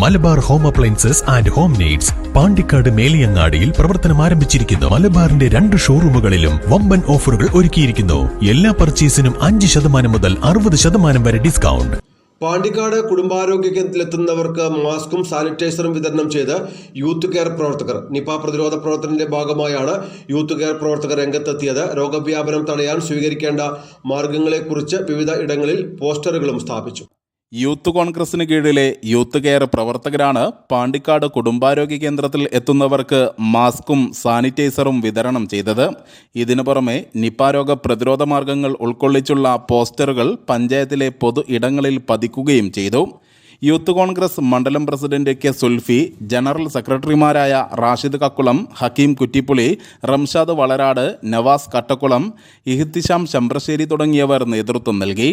Malabar home appliances and home needs Pandikkad മേലിയങ്ങാടിയിൽ പ്രവർത്തനം ആരംഭിച്ചിരിക്കുന്നു. മലബാറിന്റെ രണ്ട് ഷോറൂമുകളിലും വമ്പൻ ഓഫറുകൾ ഒരുക്കിയിരിക്കുന്നു. എല്ലാ പർച്ചേസിനും അഞ്ച് ശതമാനം മുതൽ അറുപത് ശതമാനം വരെ ഡിസ്കൗണ്ട്. പാണ്ടിക്കാട് കുടുംബാരോഗ്യ കേന്ദ്രത്തിലെത്തുന്നവർക്ക് മാസ്കും സാനിറ്റൈസറും വിതരണം ചെയ്ത് യൂത്ത് കെയർ പ്രവർത്തകർ നിപ പ്രതിരോധ പ്രവർത്തനത്തിന്റെ ഭാഗമായാണ് യൂത്ത് കെയർ പ്രവർത്തകർ രംഗത്തെത്തിയത്. രോഗവ്യാപനം തടയാൻ സ്വീകരിക്കേണ്ട മാർഗങ്ങളെക്കുറിച്ച് വിവിധ ഇടങ്ങളിൽ പോസ്റ്ററുകളും സ്ഥാപിച്ചു. യൂത്ത് കോൺഗ്രസിന് കീഴിലെ യൂത്ത് കെയർ പ്രവർത്തകരാണ് പാണ്ടിക്കാട് കുടുംബാരോഗ്യ കേന്ദ്രത്തിൽ എത്തുന്നവർക്ക് മാസ്കും സാനിറ്റൈസറും വിതരണം ചെയ്തത്. ഇതിനു പുറമെ നിപ രോഗ പ്രതിരോധ മാർഗങ്ങൾ ഉൾക്കൊള്ളിച്ചുള്ള പോസ്റ്ററുകൾ പഞ്ചായത്തിലെ പൊതു ഇടങ്ങളിൽ പതിക്കുകയും ചെയ്തു. യൂത്ത് കോൺഗ്രസ് മണ്ഡലം പ്രസിഡന്റ് കെ സുൽഫി ജനറൽ സെക്രട്ടറിമാരായ റാഷിദ് കക്കുളം ഹക്കീം കുറ്റിപ്പുളി റംഷാദ് വളരാട് നവാസ് കട്ടക്കുളം ഇഹ്തിഷാം ശംബ്രശ്ശേരി തുടങ്ങിയവർ നേതൃത്വം നൽകി.